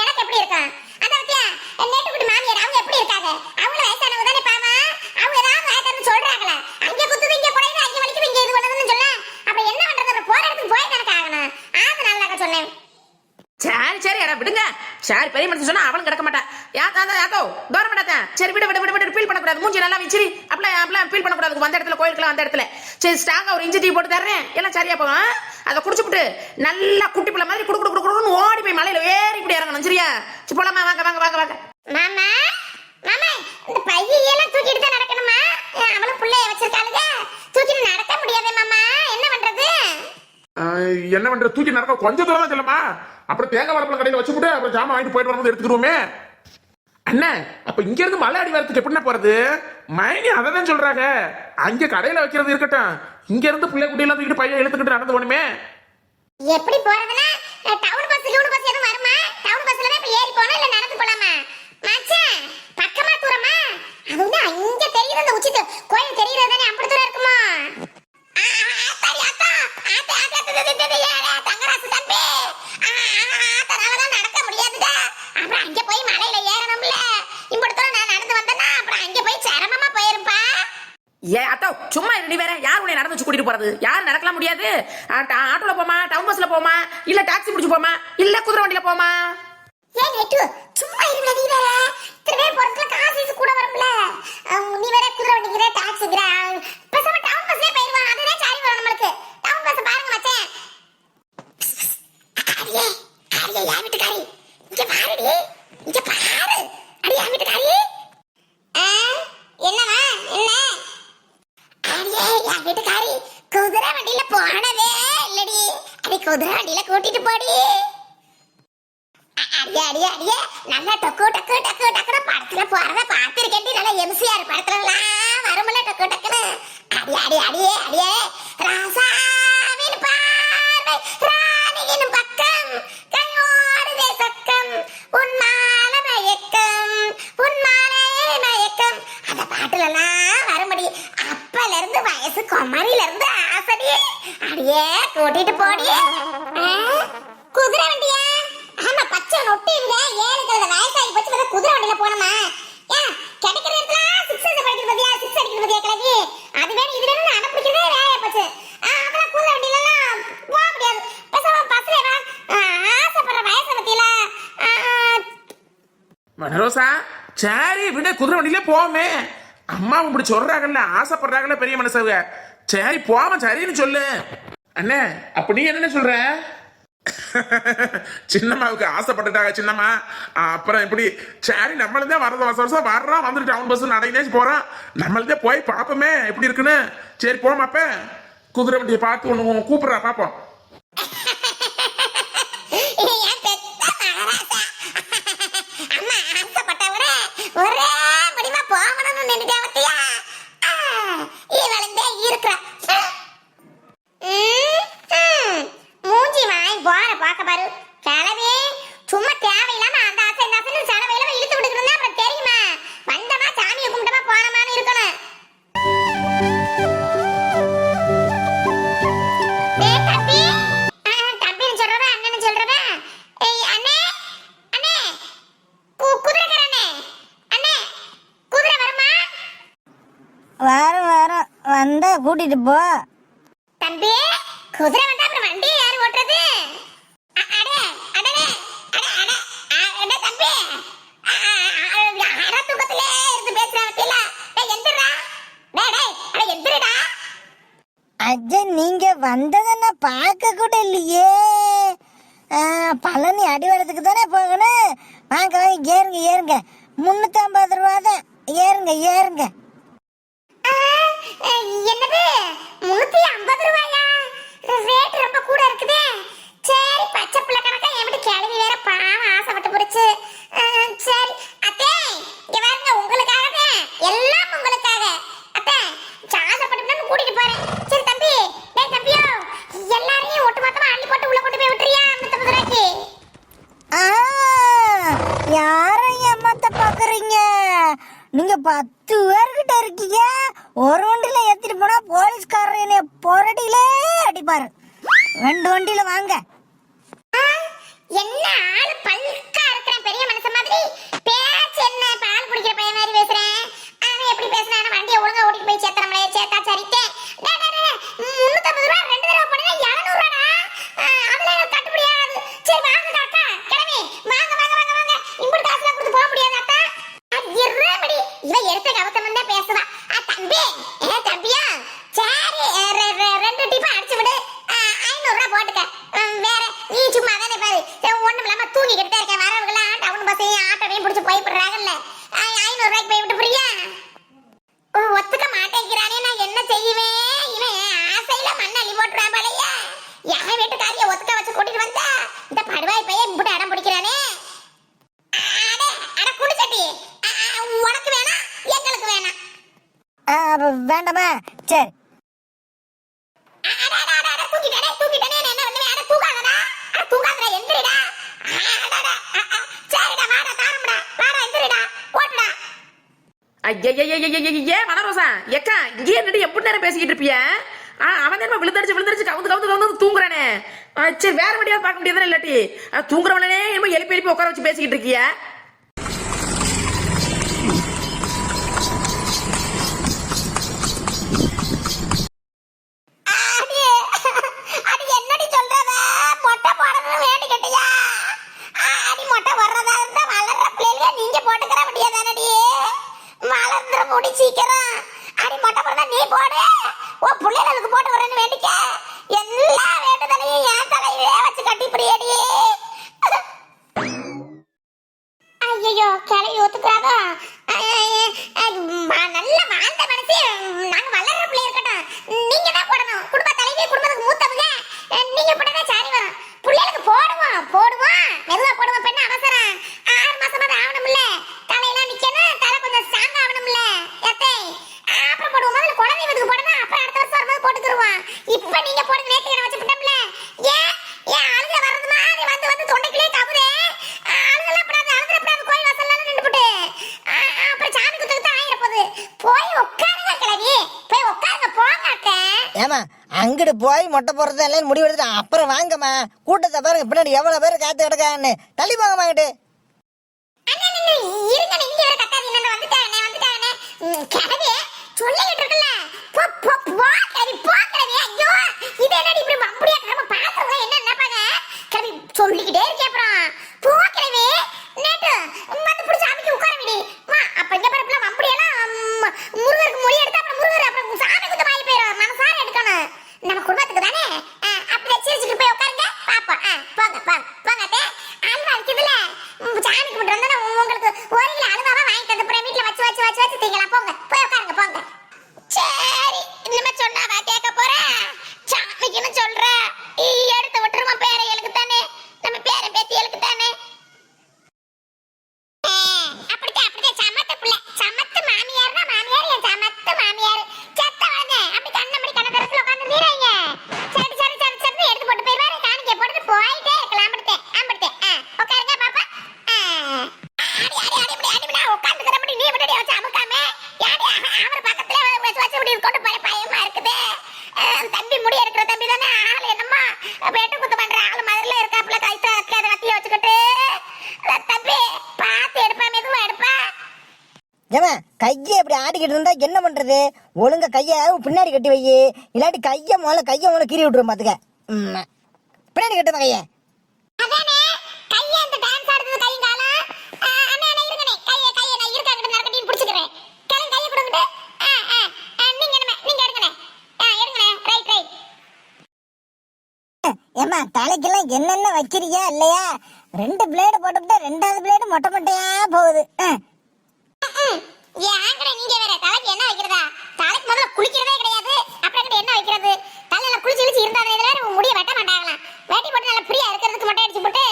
இருக்கும்? அந்த பத்தியா? நேட்டுக்குட்டி மாமியார் அவங்க எப்படி இருக்காங்க? அவங்க வயசானவங்க தானே பாவா அவங்க ஏதாவது வயசானு சொல்றாங்களே. அங்க குத்துது இங்க குறையுது அங்க வலிக்குது இங்க இது பண்ணுதுன்னு சொல்ல. அப்புறம் என்ன பண்றது? அப்புறம் போற இடத்துக்கு போய் கணக்கு ஆகணும். அதனால நான் சொன்னேன். சரி சரி அட விடுங்க. சரி பெரிய மனுஷன் சொன்னா அவளும் கிடக்க மாட்டா. யாத்தா தான் யாத்தோ தூரம் மாட்டாத்தா சரி விடு விடு விடு விடு ஃபீல் பண்ணக்கூடாது. மூஞ்சி நல்லா வச்சிரி அப்பல அப்பல ஃபீல் பண்ணக்கூடாது. வந்த இடத்துல கோயிலுக்குலாம் வந்த இடத்துல. சரி ஸ்ட்ராங்கா ஒரு இஞ்சி டீ போட்டு தர்றேன். எல்லாம் சரியா போகும். அதை குடிச்சுப்புட்டு நல்லா குட்டி பிள்ளை மாதிரி குடு குடு குடு குடுன்னு ஓடி போய் மலையில ஏறி சரியா சரி போலாமா? வாங்க வாங்க வாங்க வாங்க. மாமா மாமா இந்த பையெல்லாம் தூக்கிட்டு தான் நடக்கணுமா? அவளும் பிள்ளைய வச்சிருக்காளுங்க தூக்கிட்டு நடக்க முடியாதே மாமா. என்ன பண்றது? என்ன பண்ற தூக்கி நடக்க கொஞ்சம் தூரம் தான் செல்லமா? அப்புறம் தேங்காய் வரப்பல கடையில வச்சுட்டு அப்புறம் ஜாமான் வாங்கிட்டு போயிட்டு வரும்போது எடுத்துக்கிருவோமே அண்ணே அப்ப இங்க இருந்து மலை அடி வரத்துக்கு எப்படின்னா போறது? மைனி அதை தான் சொல்றாங்க. அங்க கடையில வைக்கிறது இருக்கட்டும். இங்க இருந்து பிள்ளை குட்டியெல்லாம் தூக்கிட்டு பையன் இழுத்துக்கிட்டு நடந்து போகணுமே. எப்படி போறதுன்னா டவுன் பஸ் டவுன் பஸ் எதுவும் வருமா? டவுன் பஸ்ல தான் இப்ப ஏறி போனா இல்ல நடந்து போலாமா? மச்சான் பக்கமா தூரமா? அது வந்து அங்க தெரியுது அந்த உச்சித்து. கோயில் தெரியுறது தானே அப்படி தூரம் இருக்குமா? தங்கராசு தம்பி. நடக்க முடியாதுடா. அப்புறம் அங்க போய் மலையில ஏறணும்ல. இப்படி தூரம் நான் நடந்து வந்தேன் அப்புறம் அங்க போய் சிரமமா போயிருப்பா ஏ அத்தோ சும்மா இரு நீ வேற. யார் உன்னை நடந்து வச்சு கூட்டிட்டு போறது? யார் நடக்கலாம் முடியாது? ஆட்டோல போமா டவுன் பஸ்ல போமா இல்ல டாக்ஸி பிடிச்சு போமா இல்ல குதிரை வண்டியில போமா? ஏன் நெட்டு சும்மா இருங்க நீ வேற. திருவே போறதுல காசு கூட வரும்ல. நீ வேற குதிரை வண்டிக்கிற டாக்ஸிக்கிற பேசாம டவுன் பஸ்லயே போயிருவான் அதுதான் சாரி வரும் நம்மளுக்கு டவுன் பஸ் பாருங்க மச்சான் அடியே அடியே யார் வீட்டுக்காரி இங்க பாருடி இங்க பாரு அடி யார் வீட்டுக்காரி என்னவா என்ன அடியே யார் வீட்டுக்காரி குதிரை வண்டியில போனதே இல்லடி அடி குதிரை வண்டியில கூட்டிட்டு போடி அடியே அடியே அடியே. நல்லா டக்கு டக்கு டக்கு டக்குனு படத்துல போறத பார்த்திருக்கேன் நல்லா எம்சிஆர் படத்துல எல்லாம் வரும்ல டக்கு டக்குனு அடி அடி அடியே அடியே. ராசாவின் பார்வை ராணியின் பக்கம். கையோடுதே சக்கம் உன்னால மயக்கம். உன்னாலே மயக்கம். அந்த பாட்டுல எல்லாம் வரும்படி அப்பல இருந்து வயசு குமரில இருந்து ஆசடி. அடியே கூட்டிட்டு போடியே குதிரை வண்டியா பச்சை நொட்டி இருங்க ஏழு கலந்த வயசாகி போச்சு வந்து குதிரை வண்டியில போனோமா ஏன் கிடைக்கிற இடத்துல சிக்ஸ் படிக்கிறது பத்தியா? சிக்ஸ் அடிக்கிறது பத்தியா கிளம்பி அது வேணும் இது வேணும் அடம் பிடிக்கிறதே வேலையா போச்சு. அதெல்லாம் குதிரை வண்டியில எல்லாம் போக முடியாது. பேசாம பஸ்ல வா ஆசைப்படுற வயசை பத்தியில. ஆ, மனரோசா சரி விட குதிரை வண்டியில போமே அம்மா இப்படி சொல்றாங்கல்ல ஆசைப்படுறாங்கல்ல பெரிய மனசவங்க. சரி போவோம் சரின்னு சொல்லு. அண்ணே அப்ப நீ என்ன சொல்ற? சின்னம்மாவுக்கு ஆசைப்பட்டுட்டாங்க சின்னம்மா. அப்புறம் இப்படி சரி நம்மளதே வரது வருஷம் வருஷம் வர்றோம் வந்துட்டு டவுன் பஸ் நடையினே போகிறோம் நம்மளதே போய் பார்ப்போமே எப்படி இருக்குன்னு. சரி போமாப்ப குதிரை வண்டியை பார்த்து ஒன்று கூப்பிட்றா பார்ப்போம் கூட்டிட்டு போ. தம்பி குதிரை வந்தா அப்புறம் வண்டி யார் ஓட்டுறது? அடே அட தம்பி. தூக்கத்திலே இருந்து பேசுறேன் பத்தியில டேய் எந்திரா டேய் டேய் அட எந்திரடா. அஜய் நீங்க வந்ததை நான் பார்க்க கூட இல்லையே. பழனி அடிவாரத்துக்கு தானே போகணும்? வாங்க வாங்க ஏறுங்க ஏறுங்க. முன்னூத்தி ஐம்பது ரூபா தான். ஏறுங்க ஏறுங்க. என்னது? முன்னூத்தி ஐம்பது ரூபாயா? ரேட் ரொம்ப கூட இருக்குதே. சரி பச்சை பிள்ளை கணக்கா என்கிட்ட கிளவி வேற பாவம் ஆசைப்பட்டு போடுச்சு. சரி. அத்தே இங்க பாருங்க உங்களுக்காக எல்லாம் தூக்கிட்டேனே என்ன வந்து வேற தூக்காதடா? அட தூக்காதடா எந்திரடா. அடடா சரிடா வாடா தாரம்டா. வாடா எந்திரடா. ஓட்டுடா ஐயய்யய்யய்யய்யே ஏக்கா இங்கே நின்று எப்படி நேரம் பேசிக்கிட்டு இருப்பிய? அவன் தான் விழுந்தடிச்சு விழுந்தடிச்சு கவுந்து கவுந்து கவுந்து சரி வேற வண்டியாவது பார்க்க முடியாதுன்னு இல்லாட்டி. தூங்குறவனே என்னமோ எழுப்பி எழுப்பி உட்கார வச்சு பேசிக்கிட்டு இருக்கியா? ஓடி சீக்கிரம். அடி மொட்டை பிறந்தா நீ போடு. ஓ பிள்ளைகளுக்கு போட்டு வரேன்னு வேண்டிக்க. எல்லா வேண்டுதலையும் என் தலையிலே வச்சு கட்டி பிடியடி. ஏமா அங்கிட்டு போய் மொட்டை போடுறது எல்லாம் முடிவெடுத்து அப்புறம் வாங்கம்மா. கூட்டத்தை பாருங்க பின்னாடி எவ்வளவு பேர் காத்து கிடக்கான்னு தள்ளி போங்க வாங்கிட்டு சொல்லிக்கிட்டு இருக்கல போ போ போ ஐயோ இது அப்படியே நம்ம பாக்குறவங்க என்ன நினைப்பாங்க சொல்லிக்கிட்டே இருக்கே அப்புறம். போ கறி நேத்து மத்த புடிச்சு அமைக்க உட்கார விடு. வா அப்ப இங்க பாரு ஆடிக்கிட்டு இருந்தா என்ன பண்றது? ஒழுங்க கைய பின்னாடி கட்டி வை. இல்லாட்டி கைய முதல்ல கைய முதல்ல கீறி விட்டுரும் பாத்துக்க. பின்னாடி கட்டுமா கைய. ஏமா தலைக்கெல்லாம் என்னென்ன வைக்கிறியா இல்லையா? ரெண்டு பிளேடு போட்டுவிட்டு ரெண்டாவது பிளேடு மொட்டை மொட்டையா போகுது. ஆ. ஏங்கட நீங்க வேற? தலைக்கு என்ன வைக்கிறதா? தலைக்கு குளிக்கிறதே கிடையாது. அப்புறம் என்ன வைக்கிறது? தலையில குளிச்சு குளிச்சு இருந்தாத முடிய வெட்ட மாட்டாங்களாம். வேட்டி போட்டு நல்லா ஃப்ரீயா இருக்கிறதுக்கு மட்டும் அடிச்சு போட்டு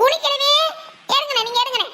குளிக்கணுமே இறங்கண்ணே நீங்க இறங்கண்ணே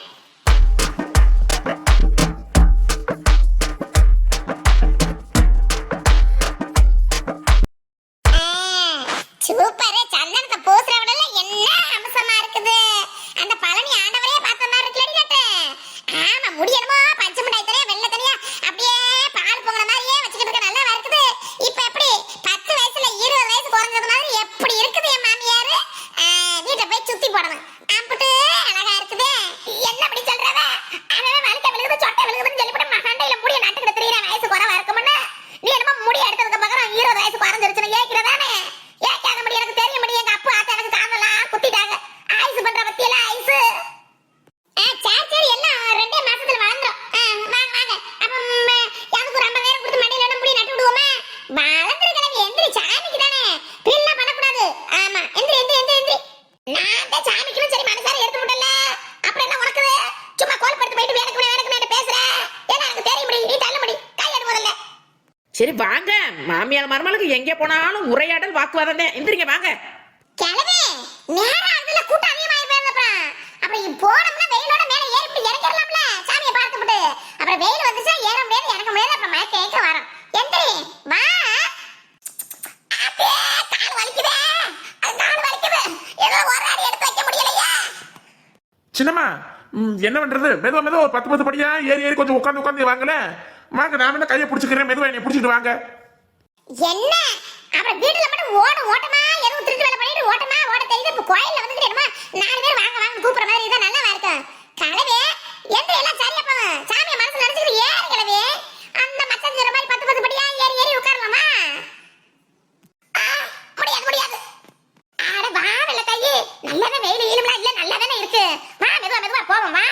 மாமியார் மருமலுக்கு எங்கே போனாலும் உரையாடல் வாக்குவாதம் தான். எந்திரிங்க வாங்க. கிளவே நேரம் அதுல கூட்டம் அதிகமாயி போயிருந்தப்ப. அப்புறம் போனோம்னா வெயிலோட மேல ஏறி இப்படி இறங்கிடலாம்ல. சாமியை பார்த்துட்டு அப்புறம் வெயில் வந்துச்சா ஏற முடியாது இறங்க முடியாது அப்புறம் மயக்க ஏக்க வரும். எந்திரி வா. சின்னம்மா என்ன பண்றது? மெதுவா மெதுவா ஒரு பத்து பத்து படியா ஏறி ஏறி கொஞ்சம் உட்காந்து உட்காந்து வாங்கல வாங்க நான் வேணா கையை பிடிச்சிக்கிறேன் மெதுவா என்னை பிடிச்சிட்டு வாங்க. என்ன? அப்புறம் வீட்டுல மட்டும் ஓட ஓட்டமா? எதுவும் திருட்டு வேலை பண்ணிட்டு ஓட்டமா? ஓட தெரியுது. இப்ப கோயில்ல வந்துட்டு என்னமா நாலு பேர் வாங்க வாங்க கூப்பிடுற மாதிரி இதான் நல்லா இருக்கும் கலவே எந்த எல்லாம் சரியா போங்க சாமியை மனசு நினைச்சுக்கிட்டு ஏறி கிளவே அந்த மச்சான் சொல்ற மாதிரி பத்து பத்து படியா ஏறி ஏறி உட்காரலாமா ஆ, முடியாது முடியாது அட வா வெள்ள கையே நல்லாவே வெயில் ஈலும்லாம் இல்ல நல்லா தானே இருக்கு வா மெதுவா மெதுவா போவோம் வா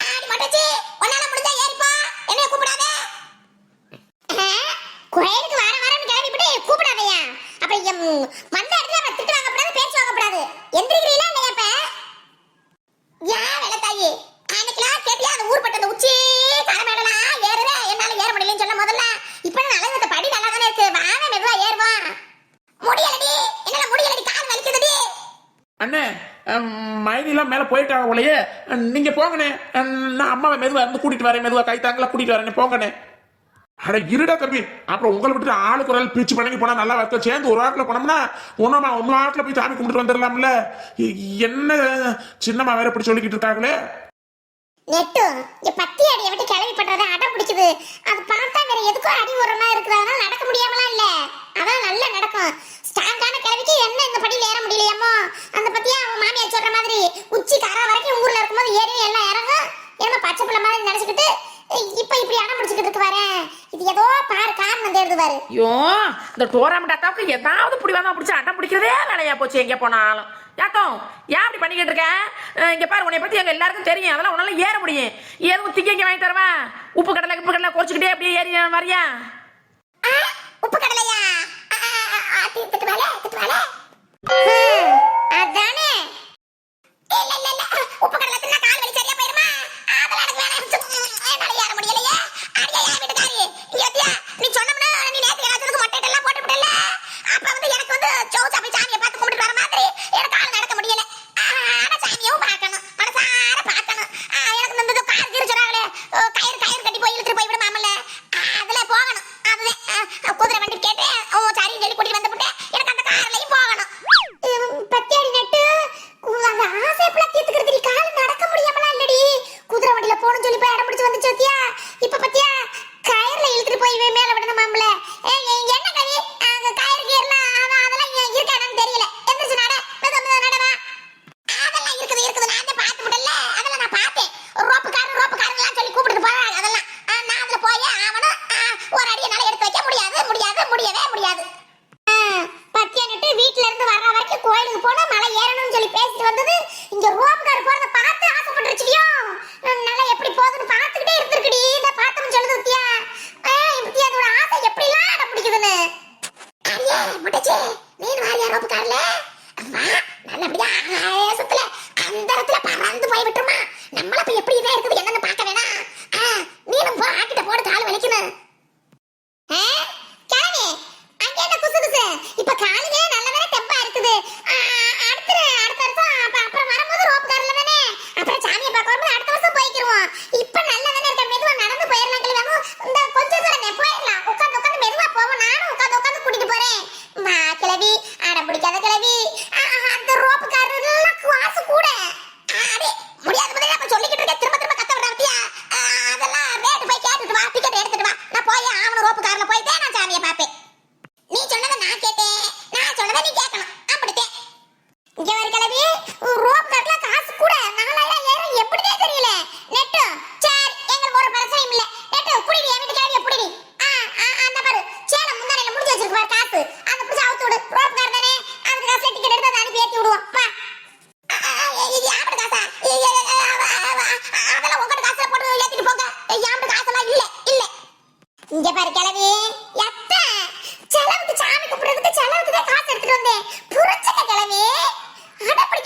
ஆடி மட்டச்சி உன்னால முடிஞ்சா ஏறிப்போ என்னைய கூப்பிடாத ஆ, கோயிலுக்கு வர வரன்னு கிளம்பிவிட்டு கூப்பிடாதயா அப்ப எம் வந்த இடத்துல அவன் திட்டு வாங்கக்கூடாது பேச்சு வாங்கக்கூடாது எந்திரிக்கிறீங்களா இல்லையா இப்ப ஏன் வெள்ள தாயி அன்னைக்கெல்லாம் கேட்டியா அந்த ஊர்பட்ட அந்த உச்சி தலைமையிலாம் ஏறுற என்னால ஏற முடியலன்னு சொன்ன முதல்ல இப்ப நல்லது படி நல்லா தானே இருக்கு வாங்க மெதுவா ஏறுவா முடியலடி என்னால முடியலடி கால் வலிக்குதுடி அண்ணே மைனிலாம் மேலே போயிட்டாங்க போலயே நீங்க போங்கண்ணே. நான் அம்மாவை மெதுவா இருந்து கூட்டிட்டு வரேன். மெதுவா கை தாங்கலாம் கூட்டிட்டு வரேன். போங்கண்ணே. அட இருடா தம்பி அப்புறம் உங்களை விட்டு ஆளுக்கு ஒரு ஆள் பிரிச்சு பண்ணி போனா நல்லா இருக்கும் சேர்ந்து ஒரு வாரத்துல போனோம்னா ஒன்னமா ஒன்னு வாரத்துல போய் சாமி கும்பிட்டு வந்துடலாம்ல. என்ன சின்னம்மா வேற இப்படி சொல்லிக்கிட்டு இருக்காங்களே? நெட்டு இங்க பத்தி அடியை விட்டு கிளவி பண்றத அடம் பிடிக்குது அது பார்த்தா வேற எதுக்கும் அடி உரமா இருக்கிறதுனால நடக்க முடியாமலாம் இல்ல. அதான் நல்லா நடக்கும். ஸ்ட்ராங்கான கிளவிக்கு என்ன இந்த படியில ஏற முடியலையாமோ அந்த பத்தியா அவன் மாமியார் சொல்ற மாதிரி உச்சி கரா வரைக்கும் ஊர்ல இருக்கும்போது ஏறி எல்லாம் இறங்கும். என்ன பச்சை பிள்ளை மாதிரி நினைச்சுக்கிட்டு இப்ப இப்படி அடம் பிடிச்சிக்கிட்டு இருக்கு வரேன் இது ஏதோ பாரு காரணம் தேடுது பாரு ஐயோ இந்த டோராமெண்ட் அக்காவுக்கு ஏதாவது பிடி வந்தா பிடிச்சி அட்டம் பிடிக்கிறதே வேலையா போச்சு எங்கே போனாலும். யாக்கம் ஏன் அப்படி பண்ணிக்கிட்டு இருக்க? அஹ் இங்க பாரு உன்னை பத்தி எங்க எல்லாருக்கும் தெரியும். அதெல்லாம் உன்னால ஏற முடியும். ஏதும் திங்க இங்க வாங்கி தரவா உப்பு கடலை உப்பு கடலை குறைச்சிக்கிட்டே அப்படியே ஏறி வரியா? ஆ, உப்பு கடலையா? திட்டு மேல திட்டு மேல அதானே. இல்ல இல்ல இல்ல. உப்பு கடலை தின்னா கால் வலி சரியா போயிருமா? அதெல்லாம் எனக்கு வேணாம் என்னால ஏற முடியலையே? அடியா என் வீட்டுக்காரி. ஒரு பிரச்சனையும் இல்ல. ஏட்டு புடிடி என் வீட்டு கிளவிய புடிடி. ஆ அந்த பாரு. சேலம் முந்தானையில முடிஞ்சு வச்சிருக்கு பாரு காத்து அந்த புடிச்சு அவுத்து விடு ரோப் கார் தானே அதுக்கு காசுல டிக்கெட் எடுத்து அதை அனுப்பி ஏத்தி விடுவோம் வா ஆ, ஆ, ஆ, இது யாரோட காசா? இது, இது, இது, ஆ, ஆ, ஆ, அதெல்லாம் உங்களோட காசுல போட்டு ஏத்திட்டு போங்க யாரோட காசெல்லாம் இல்ல இல்ல இங்க பாரு கிளவி எத்த செலவுக்கு சாமி கும்பிடுறதுக்கு செலவுக்கு தான் காசு எடுத்துட்டு வந்தேன் புரிச்சுக்க கிளவி அடப்படி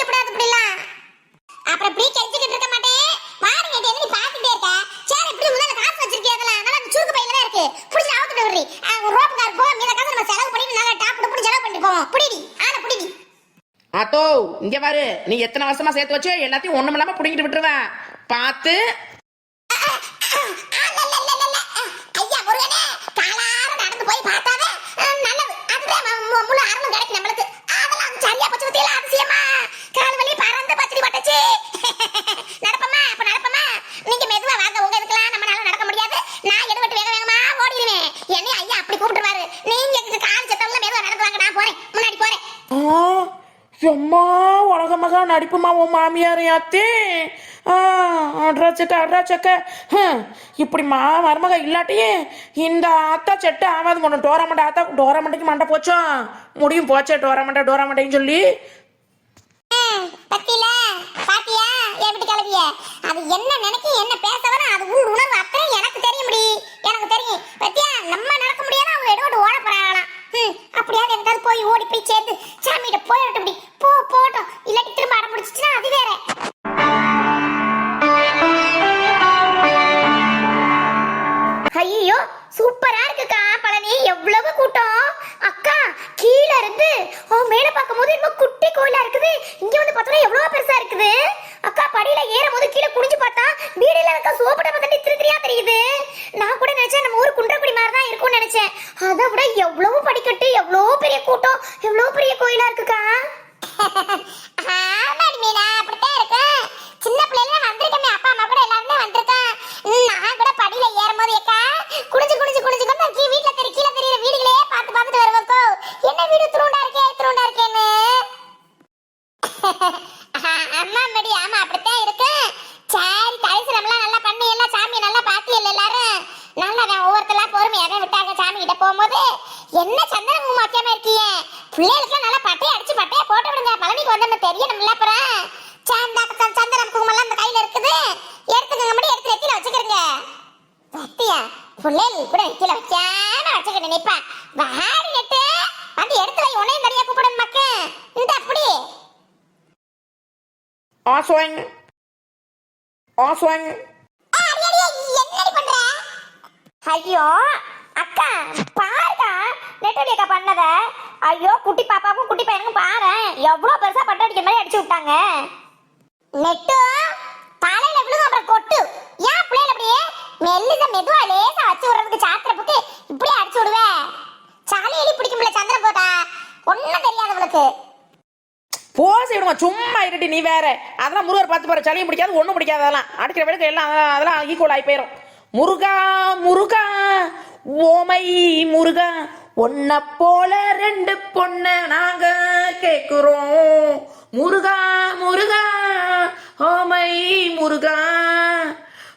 இங்க பாரு நீ எத்தனை வருஷமா சேர்த்து வச்சு எல்லாத்தையும் ஒண்ணும் இல்லாம புடுங்கிட்டு விட்டுருவேன் பார்த்து ஐயா முருகனே காலார நடந்து போய் பார்த்தாவே அஹ், நல்லது அதுதான் மு- மு- முழு அருளும் கிடைக்கும் நம்மளுக்கு அதெல்லாம் சரியா போச்சு பத்தியில அதிசயமா கால் வலி பறந்து பச்சடி பட்டுச்சு நடப்பமா அப்ப நடப்பமா நீங்க மெதுவா வாங்க உங்க இதுக்கெல்லாம் நம்மளால நடக்க முடியாது நான் எடுபட்டு வேக வேகமா ஓடிடுவேன் என்னை ஐயா அப்படி கூப்பிட்டுருவாரு நீங்க இதுக்கு கால் சத்தம்ல மெதுவா நடந்து வாங்க நான் போறேன் முன்னாடி போறேன் ஆ, எம்மா உலக நடிப்புமா உன் மாமியார் யாத்தே? அட்ரா செக்க அட்ரா செக்க. இப்படி மா மருமக இல்லாட்டியே இந்த அத்தா செட்டு ஆகாது கொண்டு டோராமண்டை அத்தா டோராமண்டைக்கு மண்டை போச்சோ? முடியும் போச்சே டோராமண்டை டோராமண்டைன்னு சொல்லி. பத்தியில பாத்தியா? என் கிளவிய? அது என்ன நினைக்கும் என்ன பேச வர அது உள் உணர்வு அத்தனை எனக்கு தெரியும் முடி எனக்கு தெரியும். பத்தியா நம்ம நடக்க முடியாது அவங்க எடுவட்டு ஓட போறாங்களாம். அப்படியாவது எங்காவது போய் ஓடி போய் சேர்ந்து சாமியிட போயிடட்டும் முடி போ போட்டோம் இல்லாட்டி திரும்ப அடம் முடிச்சிச்சுன்னா அது வேற. ஐயோ சூப்பரா இருக்குக்கா பழனி. எவ்வளவு கூட்டம். அக்கா கீழ இருந்து ஓ மேல பார்க்கும்போது இன்னும் குட்டி கோயிலா இருக்குது. இங்க வந்து பார்த்தோம்னா எவ்வளவு பெருசா இருக்குது. அக்கா படியில ஏறும் போது கீழே குடிஞ்சு பார்த்தா வீடுல இருக்க சோப்பு டப்பா தண்ணி திரு திரியா தெரியுது நான் கூட நினைச்சேன் நம்ம ஊர் குன்றக்குடி மாதிரி தான் இருக்கும்னு நினைச்சேன் அதை விட எவ்வளவு படிக்கட்டு எவ்வளவு பெரிய கூட்டம் எவ்வளவு பெரிய கோயிலா இருக்குக்கா ஆமாடி மீனா அப்படித்தான் இருக்கு சின்ன பிள்ளைல வந்திருக்கமே அப்பா அம்மா கூட எல்லாருமே வந்திருக்கேன் நான் கூட படியில ஏறும்போது ஏக்கா குடிஞ்சு குடிஞ்சு குடிஞ்சு கொண்டு கீ வீட்ல தெரி கீழே தெரியற வீடுகளே பார்த்து பார்த்துட்டு வருவோக்கோ என்ன வீடு துருண்டா இருக்கே துருண்டா இருக்கேன்னு அம்மா மடி ஆமா அப்படித்தான் இருக்கு சரி தரிசனம்லாம் நல்லா பண்ணி எல்லாம் சாமி நல்லா பாத்தி எல்லாரும் நல்லா தான் ஒவ்வொருத்தரா பொறுமையாக விட்டாங்க சாமி கிட்ட போகும்போது என்ன சந்தன குங்குமம் வைக்காம இருக்கீங்க பிள்ளைகளுக்கு நல்லா பட்டையை அடிச்சு பட்டையை போட்டு விடுங்க. பழனிக்கு வந்து தெரியணும்ல அப்புறம்? சந்தன சந்தன குங்குமம் அந்த கையில இருக்குது. எடுத்துக்கங்க மட்டும் எடுத்து நெத்தியில வச்சுக்கிறீங்க. பத்தியா? பிள்ளைகள் கூட நெத்தியில வைக்காம வச்சுக்கிட்டு நினைப்பா வாடி நெட்டு வந்து எடுத்து வை உன்னையும் தனியா கூப்பிடணும் மக்க. இந்த அப்படி ஆஸ்வாங். ஆஸ்வாங். என்னடி பண்ற? ஐயோ அக்கா பாருக்கா நெட்டடி அக்கா பண்ணத? ஐயோ குட்டி பாப்பாவுக்கும் குட்டி பையனுக்கும் பாரு எவ்வளவு பெருசா பட்டு அடிக்கிற மாதிரி அடிச்சு விட்டாங்க. நெட்டு தலையில விழுங்க அப்புறம் கொட்டு. ஏன் பிள்ளைல அப்படியே மெல்லிச மெதுவா லேசா வச்சு விடுறதுக்கு சாத்திரப்புக்கு இப்படியே அடிச்சு விடுவேன் சளி எலி பிடிக்கும்ல சந்திரன் போட்டா? ஒண்ணும் தெரியாதவளுக்கு போசி விடுமா சும்மா இருட்டி நீ வேற. அதெல்லாம் முருகர் பார்த்து போற சளியும் பிடிக்காது ஒன்றும் பிடிக்காது அதெல்லாம். அடிக்கிற விளக்கு எல்லாம் அதெல்லாம் அதெல்லாம் ஈக்குவல் ஆகி போயிடும் முருகா முருகா ஓமை முருகா ஒன்ன போல ரெண்டு பொண்ண நாங்க கேக்குறோம். முருகா முருகா ஓமை முருகா.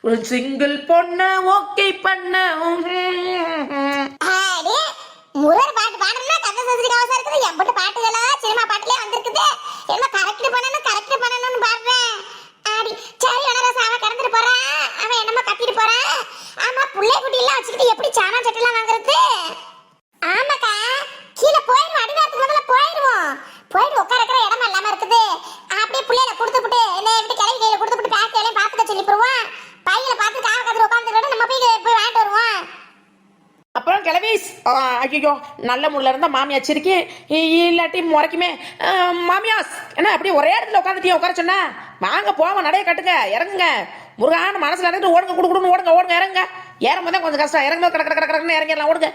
ஒரு சிங்கிள் பொண்ண ஓகே பண்ண முருகர் பாட்டு பாடணும்னா கந்த சதுரி கவசம் இருக்குது பாட்டு பாட்டுகளா சினிமா பாட்டுலயே வந்திருக்குது. என்ன கரெக்ட் பண்ணணும் கரெக்ட் பண்ணணும் பாடுறேன் ஆடி சரி வனரச அவன் கடந்துட்டு போறான் அவன் என்னமோ கத்திட்டு போறான் ஆமா புள்ளை குட்டி எல்லாம் வச்சுக்கிட்டு எப்படி சாமான் சட்டெல்லாம் வாங்குறது ஆமாக்கா கீழே போயிடுவோம் அடிவாரத்துக்கு முதல்ல போயிடுவோம் போயிட்டு உட்காரக்கிற இடமா இல்லாம இருக்குது அப்படியே பிள்ளையில கொடுத்துப்புட்டு என்ன எப்படி கிளவி கையில கொடுத்துப்புட்டு பேக் எல்லாம் பார்த்துக்க சொல்லி போடுவோம் பையில பார்த்து காவ கத்திர உட்காந்துட்டு நம்ம போய் போய் வாங்கிட்டு வருவோம் அப்புறம் கிளவிஸ் ஐயோ நல்ல முள்ள இருந்தால் மாமியார் சிரிக்கி இ- இல்லாட்டி முறைக்குமே மாமியாஸ். என்ன அப்படியே ஒரே இடத்துல உட்காந்துட்டியா உட்கார சொன்னா? வாங்க போவோம் நடைய கட்டுங்க இறங்குங்க. முருகான மனசுல இறங்கிட்டு ஓடுங்க குடு ஓடுங்க ஓடுங்க இறங்க ஏறும்போது கொஞ்சம் கஷ்டம். இறங்கும்போது கடை கடை கடை கடன்னு இறங்கிடலாம் ஓடுங்க.